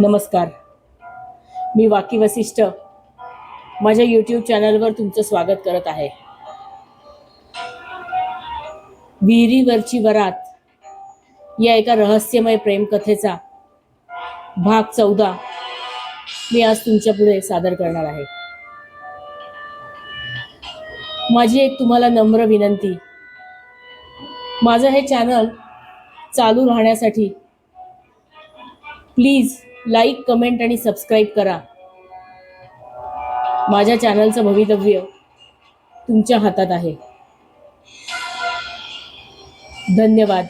नमस्कार. मी वाकी वसिष्ठ माझ्या यूट्यूब चॅनलवर तुमचं स्वागत करत आहे. विहिरीवरची वरात या एका रहस्यमय प्रेमकथेचा भाग चौदा मी आज तुमच्यापुढे सादर करणार आहे. माझी एक तुम्हाला नम्र विनंती माझं हे चॅनल चालू राहण्यासाठी प्लीज लाईक कमेंट आणि सबस्क्राईब करा. माझ्या चॅनलचं भवितव्य तुमच्या हातात आहे. धन्यवाद.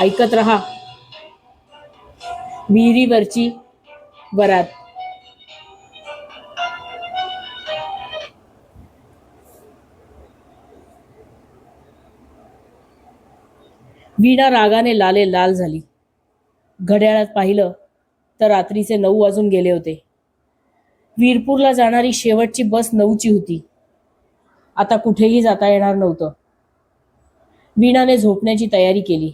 ऐकत रहा. विहिरीवरची वरात. वीणा रागाने लाले लाल झाली. घड्याळात पाहिलं तर रात्रीचे नऊ वाजून गेले होते. वीरपूरला जाणारी शेवटची बस नऊची होती. आता कुठेही जाता येणार नव्हतं. वीणाने झोपण्याची तयारी केली.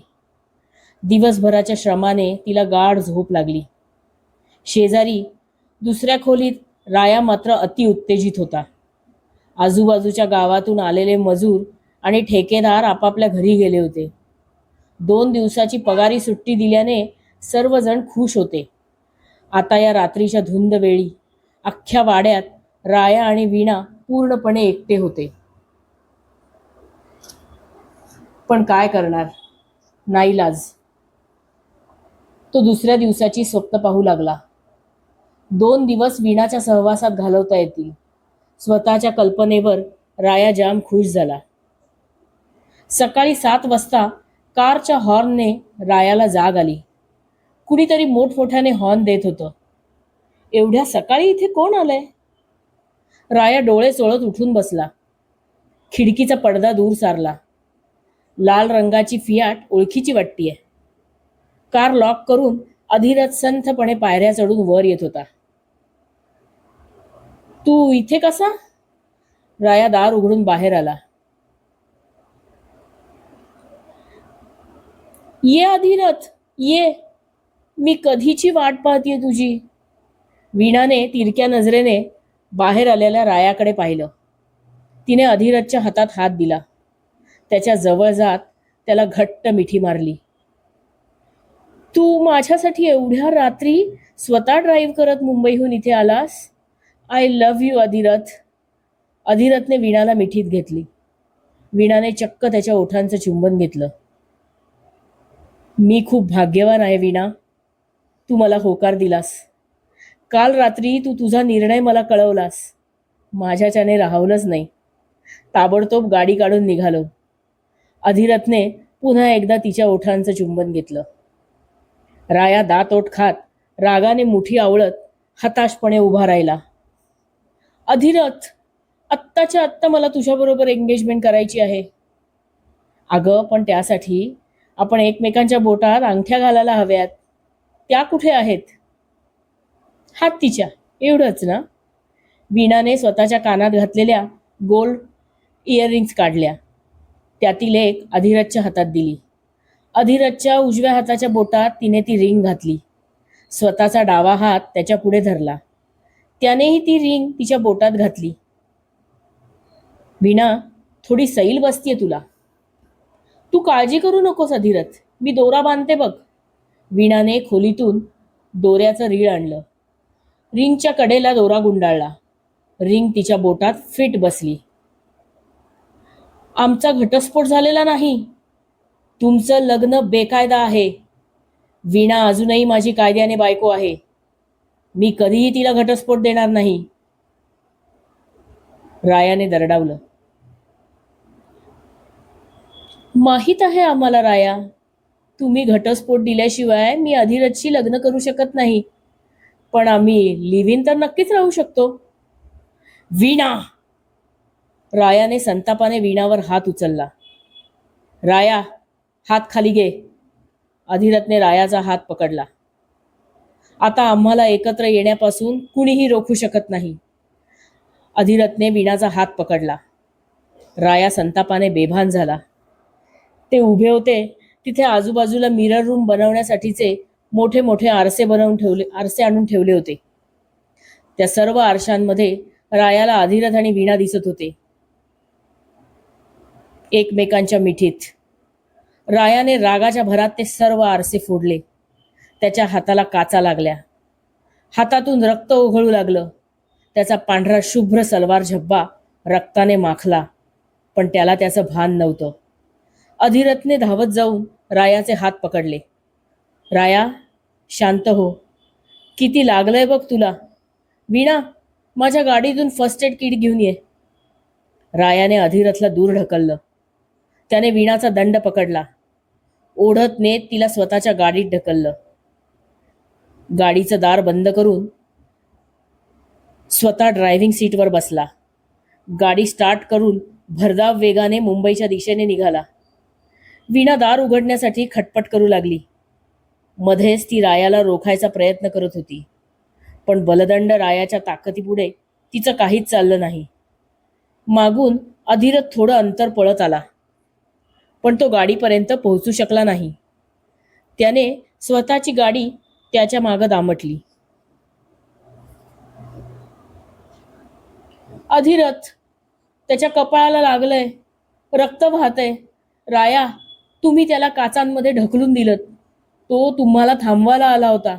दिवसभराच्या श्रमाने तिला गाढ झोप लागली. शेजारी दुसऱ्या खोलीत राया मात्र अति उत्तेजित होता. आजूबाजूच्या गावातून आलेले मजूर आणि ठेकेदार आपापल्या घरी गेले होते. दोन दिवसाची पगारी सुट्टी दिल्याने सर्वजण खुश होते. आता या रात्रीच्या धुंद वेळी अख्ख्या वाड्यात राया आणि वीणा पूर्णपणे एकटे होते. पण काय करणार? नाईलाज. तो दुसऱ्या दिवसाची स्वप्न पाहू लागला. दोन दिवस वीणाच्या सहवासात घालवता येतील. स्वतःच्या कल्पनेवर राया जाम खुश झाला. सकाळी सात वाजता कारच्या हॉर्नने रायाला जाग आली. कुणीतरी मोठमोठ्याने हॉर्न देत होतं. एवढ्या सकाळी इथे कोण आलंय? राया डोळे चोळत उठून बसला. खिडकीचा पडदा दूर सारला. लाल रंगाची फियाट ओळखीची वाटतीये. कार लॉक करून अधिरथ संथपणे पायऱ्या चढून वर येत होता. तू इथे कसा? राया दार उघडून बाहेर आला. ये अधिरथ ये. मी कधीची वाट पाहतीये तुझी? वीणाने तिरक्या नजरेने बाहेर आलेल्या रायाकडे पाहिलं. तिने अधिरथच्या हातात हात दिला. त्याच्याजवळ जात त्याला घट्ट मिठी मारली. तू माझ्यासाठी एवढ्या रात्री स्वतः ड्राईव्ह करत मुंबईहून इथे आलास? I love you Adhirath. अधिरथने वीणाला मिठीत घेतली. वीणाने चक्क त्याच्या ओठांचं चुंबन घेतलं. मी खूप भाग्यवान आहे वीणा. तू मला होकार दिलास. काल रात्री तू तुझा निर्णय मला कळवलास. माझ्याच्याने राहवलंच नाही. ताबडतोब गाडी काढून निघालो. अधिरथने पुन्हा एकदा तिच्या ओठांचं चुंबन घेतलं. राया दात ओठ खात रागाने मुठी आवळत हताशपणे उभा राहिला. अधिरथ आत्ताच्या आत्ता मला तुझ्याबरोबर एंगेजमेंट करायची आहे. अगं पण त्यासाठी आपण एकमेकांच्या बोटात अंगठ्या घालायला हव्यात. त्या कुठे आहेत? हात तिच्या. एवढंच ना? वीणाने स्वतःच्या कानात घातलेल्या गोल्ड इयरिंग्स काढल्या. त्यातील एक अधिरथच्या हातात दिली. अधिरथच्या उजव्या हाताच्या बोटात तिने ती रिंग घातली. स्वतःचा डावा हात त्याच्या पुढे धरला. त्यानेही ती रिंग तिच्या बोटात घातली. वीणा थोडी सैल बसतीये तुला. तू काळजी करू नकोस अधिरथ. मी दोरा बांधते बघ. वीणाने खोलीतून दोऱ्याचं रीळ आणलं. रिंगच्या कडेला दोरा गुंडाळला. रिंग तिच्या बोटात फिट बसली. आमचा घटस्फोट झालेला नाही. तुमचं लग्न बेकायदा आहे. वीणा अजूनही माझी कायद्याने बायको आहे. मी कधीही तिला घटस्फोट देणार नाही. रायाने दरडावलं. माहीत आहे आम्हाला राया. तुम्ही घटस्फोट दिल्याशिवाय मी अधिरथशी लग्न करू शकत नाही. पण आम्ही लिव्ह इन तर नक्कीच राहू शकतो. वीणा! रायाने संतापाने वीणावर हात उचलला. राया हात खाली घे. अधिरथने रायाचा हात पकडला. आता आम्हाला एकत्र येण्यापासून कुणीही रोखू शकत नाही. अधिरथने वीणाचा हात पकडला. राया संतापाने बेभान झाला. ते उभे होते. तिथे आजूबाजूला मिरर रूम बनवण्यासाठीचे मोठे मोठे आरसे बनवून ठेवले आरसे आणून ठेवले होते. त्या सर्व आरशांमध्ये रायाला अधिरथ आणि वीणा दिसत होते. एकमेकांच्या मिठीत. रायाने रागाच्या भरात ते सर्व आरसे फोडले. त्याच्या हाताला काचा लागल्या. हातातून रक्त ओघळू लागलं. त्याचा पांढरा शुभ्र सलवार झब्बा रक्ताने माखला. पण त्याला त्याचं भान नव्हतं. अधिरथने धावत जाऊन रायाचे हात पकडले. राया शांत हो. किती लागलंय बघ तुला. वीणा माझ्या गाडीतून फर्स्ट एड किट घेऊन ये. रायाने अधिरथला दूर ढकललं. त्याने वीणाचा दंड पकडला. ओढत नेत तिला स्वतःच्या गाडीत ढकललं. गाडीचं दार बंद करून स्वतः ड्रायव्हिंग सीटवर बसला. गाडी स्टार्ट करून भरधाव वेगाने मुंबईच्या दिशेने निघाला. वीणा दार उघडण्यासाठी खटपट करू लागली. मध्येच ती रायाला रोखायचा प्रयत्न करत होती. पण बलदंड रायाच्या ताकदीपुढे तिचं काहीच चाललं नाही. मागून अधिरथ थोडं अंतर पळत आला. पण तो गाडीपर्यंत पोहोचू शकला नाही. त्याने स्वतःची गाडी त्याच्या मागं दामटली. अधिरथ त्याच्या कपाळाला लागलंय. रक्त वाहतंय. राया तुम्ही त्याला काचांमध्ये ढकलून दिलं. तो तुम्हाला थांबवायला आला होता.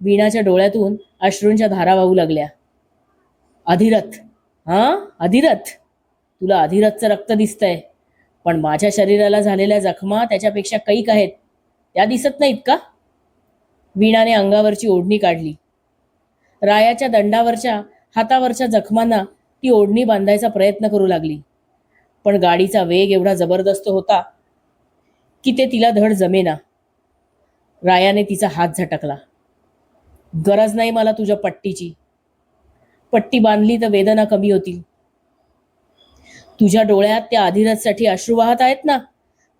वीणाच्या डोळ्यातून अश्रूंच्या धारा वाहू लागल्या. अधिरथ. हा? अधिरथ? तुला अधिरथचं रक्त दिसतंय. पण माझ्या शरीराला झालेल्या जखमा त्याच्यापेक्षा कैक आहेत. त्या दिसत नाहीत का? वीणाने अंगावरची ओढणी काढली. रायाच्या दंडावरच्या हातावरच्या जखमांना ती ओढणी बांधायचा प्रयत्न करू लागली. पण गाडीचा वेग एवढा जबरदस्त होता की ते तिला धड जमेना. रायाने तिचा हात झटकला. गरज नाही मला तुझ्या पट्टीची. पट्टी बांधली तर वेदना कमी होतील. तुझ्या डोळ्यात त्या अधिरथसाठी अश्रू वाहत आहेत ना?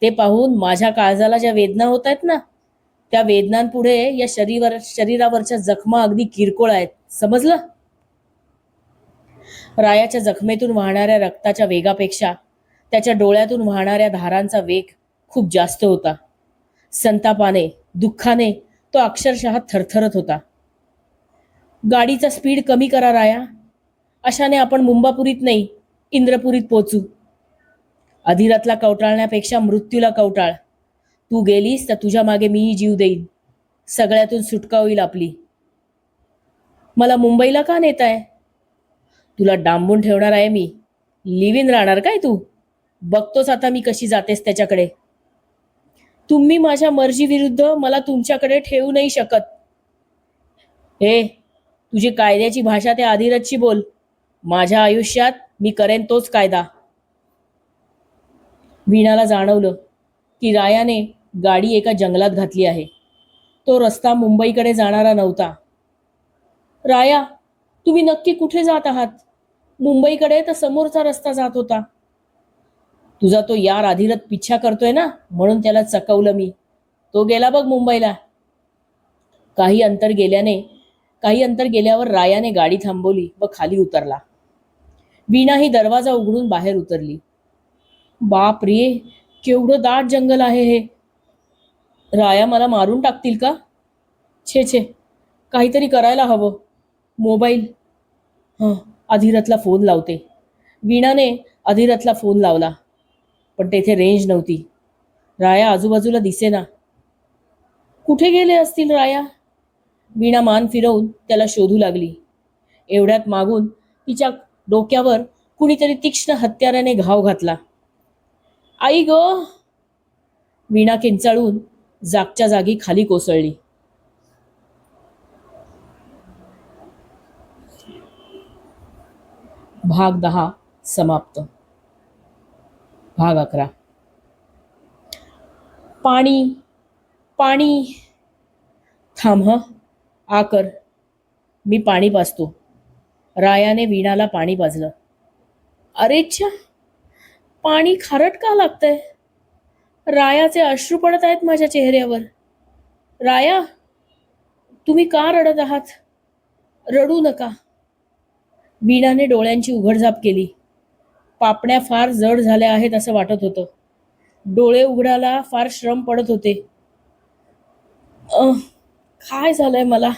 ते पाहून माझ्या काळजाला ज्या वेदना होत आहेत ना? त्या वेदनांपुढे या शरीर शरीरावरच्या जखमा अगदी किरकोळ आहेत. समजलं? रायाच्या जखमेतून वाहणाऱ्या रक्ताच्या वेगापेक्षा त्याच्या डोळ्यातून वाहणाऱ्या धारांचा वेग खूप जास्त होता. संतापाने दुःखाने तो अक्षरशः थरथरत होता. गाडीचा स्पीड कमी करा राया. अशाने आपण मुंबापुरीत नाही इंद्रपुरीत पोचू अधिरथला कवटाळण्यापेक्षा मृत्यूला कवटाळ. तू गेलीस तर तुझ्या मागे मीही जीव देईन. सगळ्यातून सुटका होईल आपली. मला मुंबईला का नेत आहे तुला डांबून ठेवणार आहे मी. लिव्ह राहणार काय तू? बघतोस आता मी कशी जातेस त्याच्याकडे. तुम्ही माझ्या मर्जीविरुद्ध मला तुमच्याकडे ठेवू नाही शकत. हे तुझी कायद्याची भाषा त्या अधिरथची बोल. माझ्या आयुष्यात मी करेन तोच कायदा. वीणाला जाणवलं की रायाने गाडी एका जंगलात घातली आहे. तो रस्ता मुंबईकडे जाणारा नव्हता. राया तुम्ही नक्की कुठे जात आहात? मुंबईकडे तर समोरचा रस्ता जात होता. तुझा तो यार अधिरथ पिच्छा करतोय ना म्हणून त्याला चकवलं मी. तो गेला बघ मुंबईला. काही अंतर गेल्याने काही अंतर गेल्यावर रायाने गाडी थांबवली व खाली उतरला. वीणा ही दरवाजा उघडून बाहेर उतरली. बाप रे केवढं दाट जंगल आहे हे. राया मला मारून टाकतील का? छे छे. काहीतरी करायला हवं. मोबाईल. हां अधिरथला फोन लावते. वीणाने अधिरथला फोन लावला. पण तेथे रेंज नव्हती. राया आजूबाजूला दिसेना. कुठे गेले असतील राया? वीणा मान फिरवून त्याला शोधू लागली. एवढ्यात मागून तिच्या डोक्यावर कुणीतरी तीक्ष्ण हत्याराने घाव घातला. आई ग! वीणा किंचाळून जागच्या जागी खाली कोसळली. भाग दहा समाप्त. भाग अकरा. पाणी पाणी. थांब आकर मी पाणी पाजतो. रायाने वीणाला पाणी पाजलं. अरे पाणी खारट का लागतंय? रायाचे अश्रू पडत आहेत माझ्या चेहऱ्यावर. राया तुम्ही का रडत आहात? रडू नका. वीणाने डोळ्यांची उघडझाप केली. पापण्या फार जड झाल्या आहेत असं वाटत होतं. डोळे उघडायला फार श्रम पडत होते. काय झालंय मला?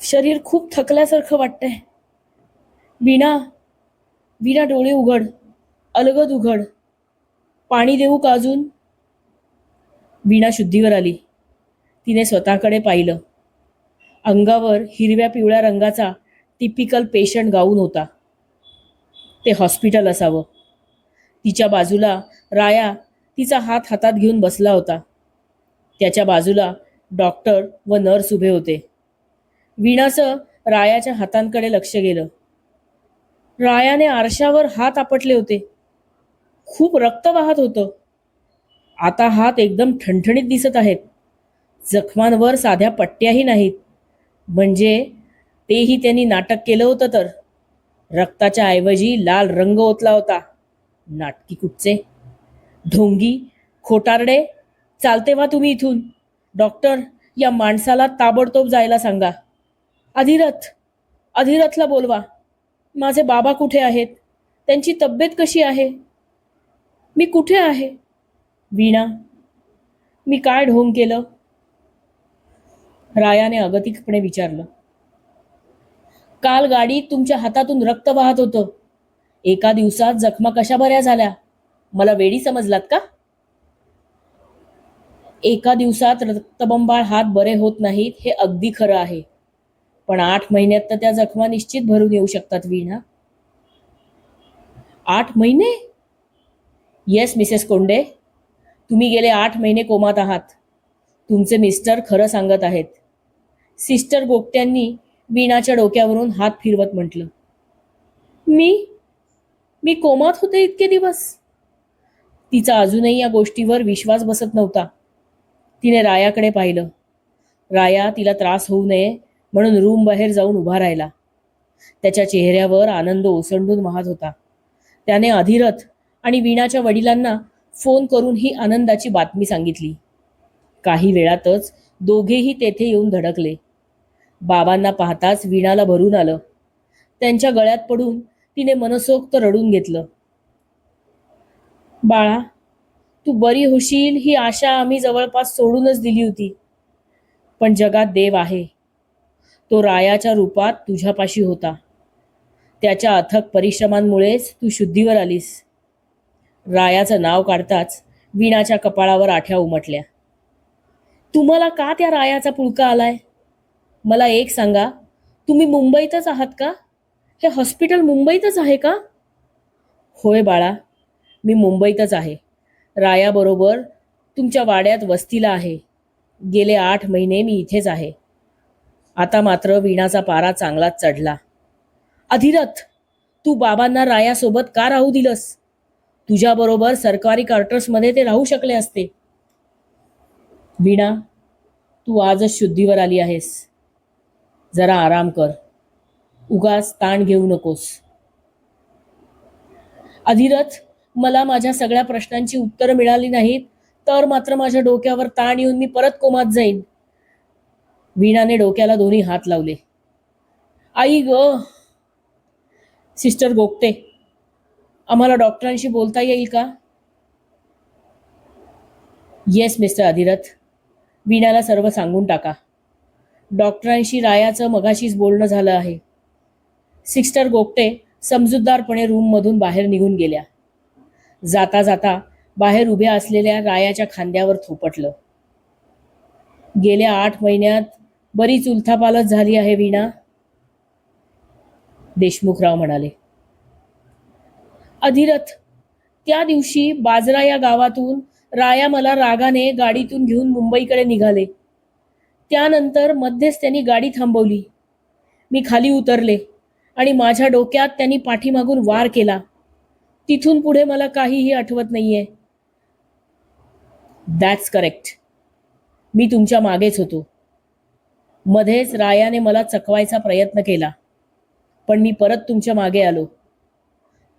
शरीर खूप थकल्यासारखं वाटतंय. वीणा वीणा डोळे उघड अलगद उघड. पाणी देऊ का अजून? वीणा शुद्धीवर आली. तिने स्वतःकडे पाहिलं. अंगावर हिरव्या पिवळ्या रंगाचा टिपिकल पेशंट गाऊन होता. ते हॉस्पिटल असावं. तिच्या बाजूला राया तिचा हात हातात घेऊन बसला होता. त्याच्या बाजूला डॉक्टर व नर्स उभे होते. वीणाचं रायाच्या हातांकडे लक्ष गेलं. रायाने आरशावर हात आपटले होते. खूप रक्त वाहत होतं. आता हात एकदम ठणठणीत दिसत आहेत. जखमांवर साध्या पट्ट्याही नाहीत. म्हणजे तेही त्यांनी नाटक केलं होतं तर. रक्ताच्या ऐवजी लाल रंग ओतला होता. नाटकी कुठचे? ढोंगी खोटारडे? चालते वा तुम्ही इथून. डॉक्टर या माणसाला ताबडतोब जायला सांगा. अधिरथ अधिरथला बोलवा. माझे बाबा कुठे आहेत? त्यांची तब्येत कशी आहे? मी कुठे आहे? वीणा मी काय ढोंग केलं? रायाने अगतिकपणे विचारलं. काल गाडीत तुमच्या हातातून रक्त वाहत होतं. एका दिवसात जखमा कशा बऱ्या झाल्या? मला वेडी समजलात का? एका दिवसात रक्तबंबाळ हात बरे होत नाहीत हे अगदी खरं आहे. पण आठ महिन्यात तर त्या जखमा निश्चित भरून येऊ शकतात वीणा. आठ महिने? येस मिसेस कोंडे तुम्ही गेले आठ महिने कोमात आहात. तुमचे मिस्टर खरं सांगत आहेत. सिस्टर गोपट्यांनी वीणाच्या डोक्यावरून हात फिरवत म्हटलं मी मी कोमात होते इतके दिवस. तिचा अजूनही या गोष्टीवर विश्वास बसत नव्हता. तिने रायाकडे पाहिलं. राया तिला त्रास होऊ नये म्हणून रूम बाहेर जाऊन उभा राहिला. त्याच्या चेहऱ्यावर आनंद ओसंडून वाहत होता. त्याने अधिरथ आणि वीणाच्या वडिलांना फोन करून ही आनंदाची बातमी सांगितली. काही वेळातच दोघेही तेथे येऊन धडकले. बाबांना पाहताच वीणाला भरून आलं. त्यांच्या गळ्यात पडून तिने मनसोक्त रडून घेतलं. बाळा तू बरी होशील ही आशा आम्ही जवळपास सोडूनच दिली होती. पण जगात देव आहे. तो रायाच्या रूपात तुझ्यापाशी होता. त्याच्या अथक परिश्रमांमुळेच तू शुद्धीवर आलीस. रायाचं नाव काढताच वीणाच्या कपाळावर आठ्या उमटल्या. तुम्हाला का त्या रायाचा पुळका आलाय? मला एक सांगा तुम्ही मुंबईतच आहात का? हे हॉस्पिटल मुंबईतच आहे का? होय बाळा मी मुंबईतच आहे. रायाबरोबर तुमच्या वाड्यात वस्तीला आहे. गेले आठ महिने मी इथेच आहे. आता मात्र वीणाचा पारा चांगलाच चढला. अधिरथ तू बाबांना रायासोबत का राहू दिलंस? तुझ्याबरोबर सरकारी क्वार्टर्समध्ये ते राहू शकले असते. वीणा तू आजच शुद्धीवर आली आहेस. जरा आराम कर. उगाच ताण घेऊ नकोस. अधिरथ मला माझ्या सगळ्या प्रश्नांची उत्तरं मिळाली नाहीत तर मात्र माझ्या डोक्यावर ताण येऊन मी परत कोमात जाईन. वीणाने डोक्याला दोन्ही हात लावले. आई ग! सिस्टर गोगते आम्हाला डॉक्टरांशी बोलता येईल का? Yes mister Adhirath. वीणाला सर्व सांगून टाका. डॉक्टरांशी रायाचं मगाशीच बोलणं झालं आहे. सिस्टर गोपटे समजूतदारपणे रूममधून बाहेर निघून गेल्या. जाता जाता बाहेर उभ्या असलेल्या रायाच्या खांद्यावर थोपटलं. गेल्या आठ महिन्यात बरीच उलथापालच झाली आहे वीणा देशमुखराव म्हणाले. अधिरथ त्या दिवशी बाजरा या गावातून राया मला रागाने गाडीतून घेऊन मुंबईकडे निघाले. त्यानंतर मध्येच त्यांनी गाडी थांबवली. मी खाली उतरले आणि माझ्या डोक्यात त्यांनी पाठीमागून वार केला. तिथून पुढे मला काहीही आठवत नाहीये. दॅट्स करेक्ट मी तुमच्या मागेच होतो. मध्येच रायाने मला चकवायचा प्रयत्न केला पण मी परत तुमच्या मागे आलो.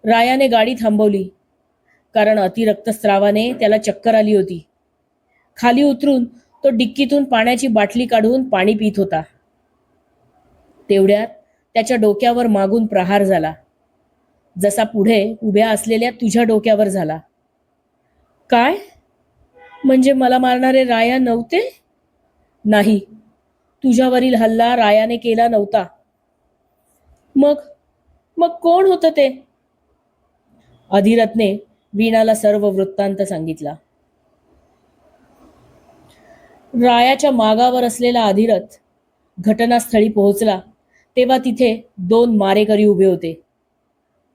रायाने गाडी थांबवली कारण अतिरक्तस्रावाने त्याला चक्कर आली होती. खाली उतरून तो डिक्कीतून पाण्याची बाटली काढून पाणी पित होता. तेवढ्यात त्याच्या डोक्यावर मागून प्रहार झाला. जसा पुढे उभ्या असलेल्या तुझ्या डोक्यावर झाला. काय? म्हणजे मला मारणारे राया नव्हते? नाही. तुझ्यावरील हल्ला रायाने केला नव्हता. मग? मग कोण होतं ते? अधिरथने वीणाला सर्व वृत्तांत सांगितला. रायाच्या मागावर असलेला अधिरथ घटनास्थळी पोहोचला. तेव्हा तिथे दोन मारेकरी उभे होते.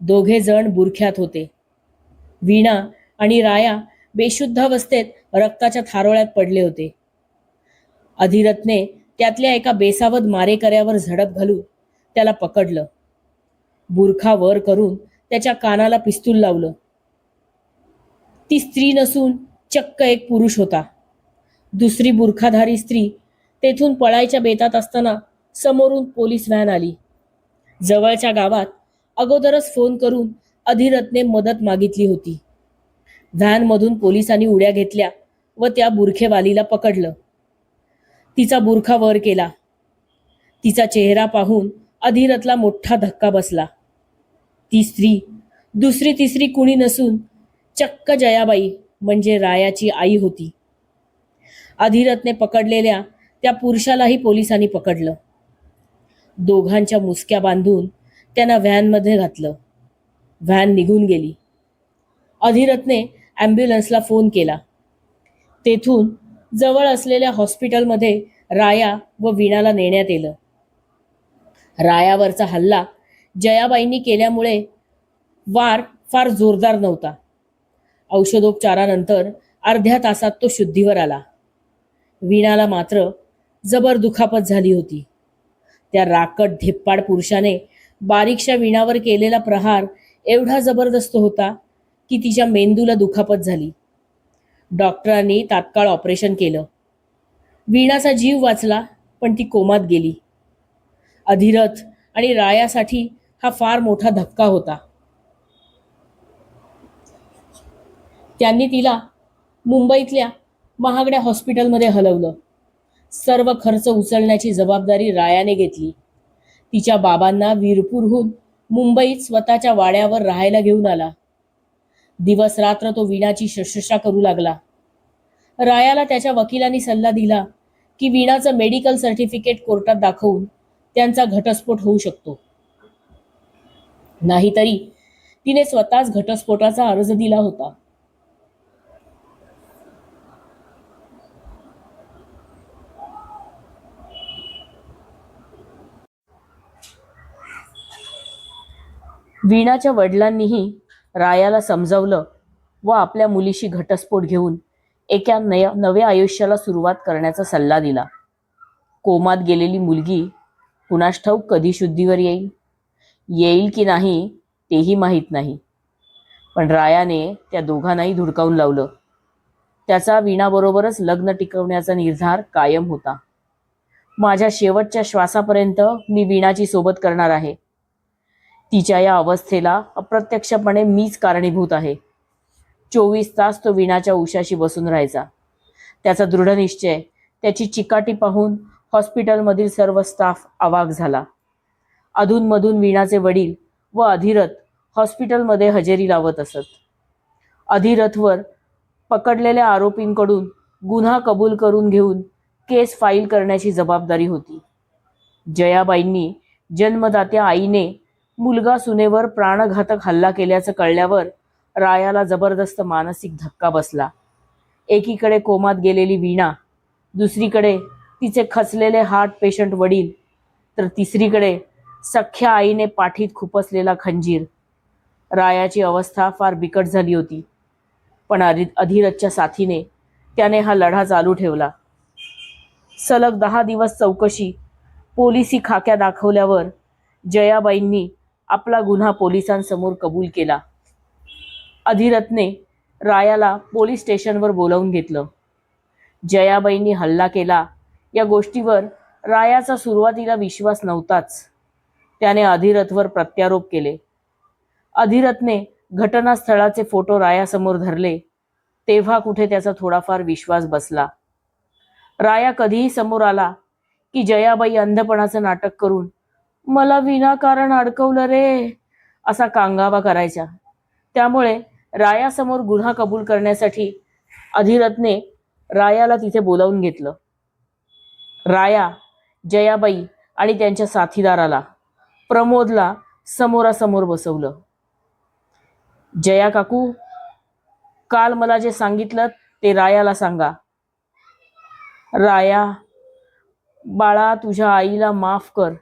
दोघे जण बुरख्यात होते. वीणा आणि राया बेशुद्धावस्थेत रक्ताच्या थारोळ्यात पडले होते. अधिरथने त्यातल्या एका बेसावध मारेकऱ्यावर झडप घालून त्याला पकडलं. बुरखा वर करून त्याच्या कानाला पिस्तूल लावलं. ती स्त्री नसून चक्क एक पुरुष होता. दुसरी बुरखाधारी स्त्री तेथून पळायच्या बेतात असताना समोरून पोलीस व्हॅन आली. जवळच्या गावात अगोदरच फोन करून अधिरथने मदत मागितली होती. व्हॅनमधून पोलिसांनी उड्या घेतल्या व त्या बुरखेवालीला पकडलं. तिचा बुरखा वर केला. तिचा चेहरा पाहून अधिरथला मोठा धक्का बसला. ती स्त्री दुसरी तिसरी कुणी नसून चक्क जयाबाई म्हणजे रायाची आई होती. अधिरथने पकडलेल्या त्या पुरुषालाही पोलिसांनी पकडलं. दोघांच्या मुसक्या बांधून त्यांना व्हॅनमध्ये घातलं. व्हॅन निघून गेली. अधिरथने ॲम्ब्युलन्सला फोन केला. तेथून जवळ असलेल्या हॉस्पिटलमध्ये राया व वीणाला नेण्यात येलं. रायावरचा हल्ला जयाबाईंनी केल्यामुळे वार फार जोरदार नव्हता. औषधोपचारानंतर अर्ध्या तासात तो शुद्धीवर आला. वीणाला मात्र जबर दुखापत झाली होती. त्या राकट ढेप्पाड पुरुषाने बारीकशा वीणावर केलेला प्रहार एवढा जबरदस्त होता की तिच्या मेंदूला दुखापत झाली. डॉक्टरांनी तात्काळ ऑपरेशन केलं. वीणाचा जीव वाचला पण ती कोमात गेली. अधिरथ आणि रायासाठी हा फार मोठा धक्का होता. त्यांनी तिला मुंबईतल्या महागड्या हॉस्पिटलमध्ये हलवलं. सर्व खर्च उचलण्याची जबाबदारी रायाने घेतली. तिच्या बाबांना वीरपूरहून मुंबईत स्वतःच्या वाड्यावर राहायला घेऊन आला. दिवस रात्र तो वीणाची शुश्रूषा करू लागला. रायाला त्याच्या वकिलांनी सल्ला दिला की वीणाचं मेडिकल सर्टिफिकेट कोर्टात दाखवून त्यांचा घटस्फोट होऊ शकतो. नाहीतरी तिने स्वतःच घटस्फोटाचा अर्ज दिला होता. वीणाच्या वडिलांनीही रायाला समजावलं व आपल्या मुलीशी घटस्फोट घेऊन एका नया नव्या आयुष्याला सुरुवात करण्याचा सल्ला दिला. कोमात गेलेली मुलगी कुणास ठाऊक कधी शुद्धीवर येईल? येईल की नाही तेही माहीत नाही. पण रायाने त्या दोघांनाही धुडकावून लावलं. त्याचा वीणाबरोबरच लग्न टिकवण्याचा निर्धार कायम होता. माझ्या शेवटच्या श्वासापर्यंत मी वीणाची सोबत करणार आहे. तिच्या या अवस्थेला अप्रत्यक्षपणे मीच कारणीभूत आहे. चोवीस तास तो विणाच्या उशाशी बसून राहायचा. त्याचा दृढ निश्चय त्याची चिकाटी पाहून हॉस्पिटलमधील सर्व स्टाफ अवाक झाला. अधूनमधून वीणाचे वडील व अधिरथ हॉस्पिटलमध्ये हजेरी लावत असत. अधिरथवर पकडलेल्या आरोपींकडून गुन्हा कबूल करून घेऊन केस फाईल करण्याची जबाबदारी होती. जयाबाईंनी जन्मदात्या आईने मुलगा सुनेवर प्राणघातक हल्ला केल्याचं कळल्यावर रायाला जबरदस्त मानसिक धक्का बसला. एकीकडे कोमात गेलेली वीणा दुसरीकडे तिचे खचलेले हार्ट पेशंट वडील तर तिसरीकडे सख्या आईने पाठीत खुपसलेला खंजीर. रायाची अवस्था फार बिकट झाली होती पण अरि अधिरथच्या साथीने त्याने हा लढा चालू ठेवला. सलग दहा दिवस चौकशी पोलिसी खाक्या दाखवल्यावर जयाबाईंनी आपला गुन्हा पोलिसांसमोर कबूल केला. अधिरथने रायाला पोलीस स्टेशनवर बोलावून घेतलं. जयाबाईंनी हल्ला केला. या गोष्टीवर रायाचा सुरुवातीला विश्वास नव्हताच. त्याने अधिरथवर प्रत्यारोप केले. अधिरथने घटनास्थळाचे फोटो रायासमोर धरले. तेव्हा कुठे त्याचा थोडाफार विश्वास बसला. राया कधीही समोर आला की जयाबाई अंधपणाचं नाटक करून मला विनाकारण अडकवलं रे असा कांगावा करायचा. त्यामुळे रायासमोर गुन्हा कबूल करण्यासाठी अधिरथने रायाला तिथे बोलावून घेतलं. राया जयाबाई आणि त्यांच्या साथीदाराला प्रमोदला समोरासमोर बसवलं. जया काकू काल मला जे सांगितलं ते रायाला सांगा. राया बाळा तुझ्या आईला माफ कर.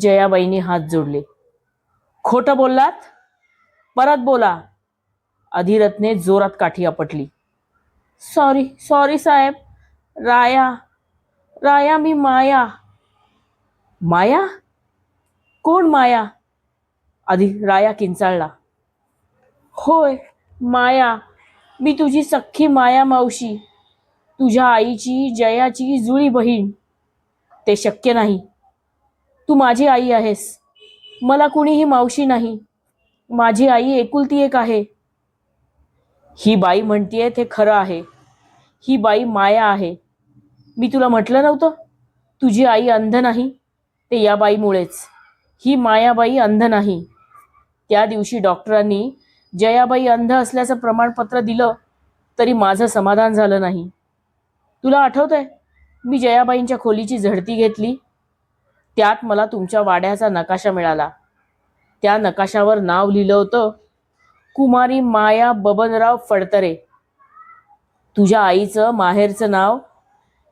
जयाबाईने हात जोडले. खोटं बोललात? परत बोला. अधिरथने जोरात काठी आपटली. सॉरी सॉरी साहेब. राया राया मी माया. माया? कोण माया? आधी राया किंचाळला. होय माया. मी तुझी सख्खी माया मावशी. तुझ्या आईची जयाची जुळी बहीण. ते शक्य नाही. तू माझी आई आहेस. मला कुणीही मावशी नाही. माझी आई एकुलती एक आहे. ही बाई म्हणतीये ते खरं आहे. ही बाई माया आहे. मी तुला म्हटलं नव्हतं? तुझी आई अंध नाही. ते या बाईमुळेच. ही मायाबाई अंध नाही. त्या दिवशी डॉक्टरांनी जयाबाई अंध असल्याचं प्रमाणपत्र दिलं तरी माझं समाधान झालं नाही. तुला आठवतंय? मी जयाबाईंच्या खोलीची झडती घेतली. त्यात मला तुमच्या वाड्याचा नकाशा मिळाला. त्या नकाशावर नाव लिहिलं होतं कुमारी माया बबनराव फडतरे. तुझ्या आईचं माहेरचं नाव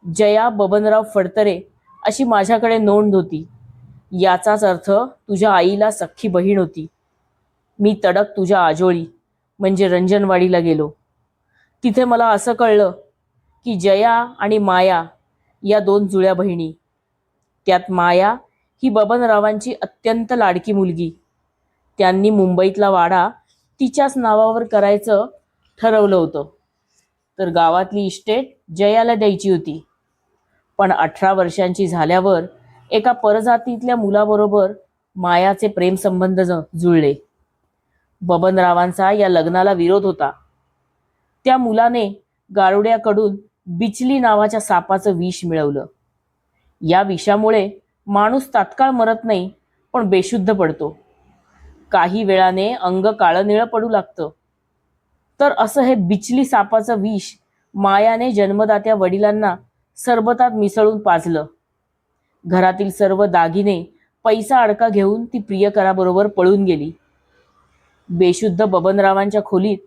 जया बबनराव फडतरे अशी माझ्याकडे नोंद होती. याचाच अर्थ तुझ्या आईला सख्खी बहीण होती. मी तडक तुझ्या आजोळी म्हणजे रंजनवाडीला गेलो. तिथे मला असं कळलं की जया आणि माया या दोन जुळ्या बहिणी त्यात माया ही बबनरावांची अत्यंत लाडकी मुलगी. त्यांनी मुंबईतला वाडा तिच्याच नावावर करायचं ठरवलं होतं. तर गावातली इस्टेट जयाला द्यायची होती. पण अठरा वर्षांची झाल्यावर एका परजातीतल्या मुलाबरोबर मायाचे प्रेमसंबंध ज- जुळले. बबनरावांचा या लग्नाला विरोध होता. त्या मुलाने गारुड्याकडून बिचली नावाच्या सापाचं विष मिळवलं. या विषामुळे माणूस तात्काळ मरत नाही पण बेशुद्ध पडतो. काही वेळाने अंग काळं निळं पडू लागतं. तर असं हे बिचली सापाचं विष मायाने जन्मदात्या वडिलांना सरबतात मिसळून पाजलं. घरातील सर्व दागिने पैसा अडका घेऊन ती प्रियकराबरोबर पळून गेली. बेशुद्ध बबनरावांच्या खोलीत